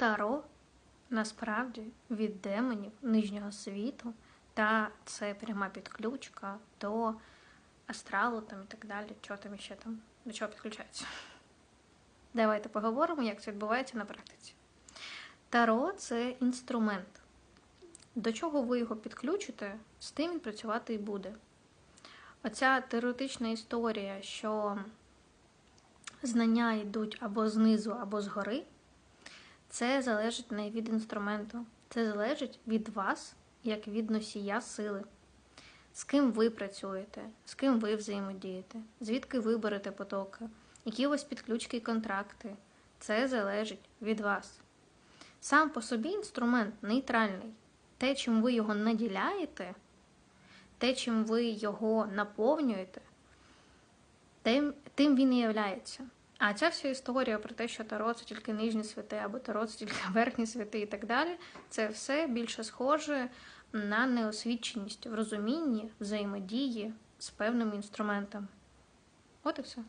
Таро насправді від демонів нижнього світу, та це пряма підключка до астралу там і так далі, чого там ще там, до чого підключається. Давайте поговоримо, як це відбувається на практиці. Таро це інструмент. До чого ви його підключите, з тим він працювати і буде. Оця теоретична історія, що знання йдуть або знизу, або згори, це залежить не від інструменту. Це залежить від вас, як від носія сили. З ким ви працюєте, з ким ви взаємодієте, звідки ви берете потоки, які у вас підключки і контракти. Це залежить від вас. Сам по собі інструмент нейтральний. Те, чим ви його наділяєте, те, чим ви його наповнюєте, тим, тим він і являється. А ця вся історія про те, що Таро це тільки нижні святи, або Таро це тільки верхні святи і так далі, це все більше схоже на неосвіченість в розумінні взаємодії з певним інструментом. От і все.